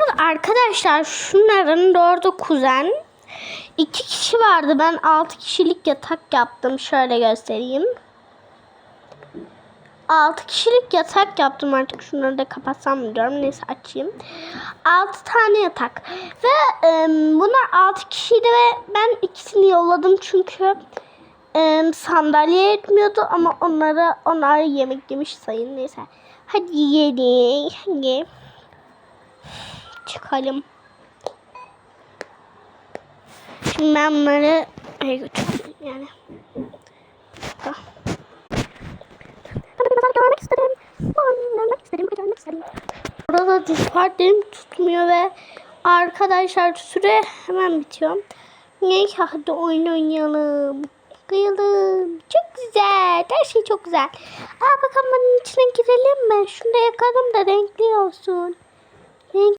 arada arkadaşlar şunların dördü kuzen. İki kişi vardı. Ben altı kişilik yatak yaptım. Şöyle göstereyim. Altı kişilik yatak yaptım artık şunları da kapatsam mı diyorum. Neyse açayım. Altı tane yatak. Ve e, bunlar altı kişiydi ve ben ikisini yolladım çünkü e, sandalye yetmiyordu ama onlara onlar yemek yemiş sayın. Neyse. Hadi yiyelim. Hadi. Çıkalım. Şimdi ben bunları eve götüreyim yani. Da. Tabii ben görmek istedim. Ben görmek istedim. Görmek istedim. Burada Discord'im tutmuyor ve arkadaşlar süre hemen bitiyor. Neyse hadi oyun oynayalım. Kıyalım. Çok güzel. Her şey çok güzel. Aa bakalım bunun içine girelim mi? Şunu da yakalım da renkli olsun. Renk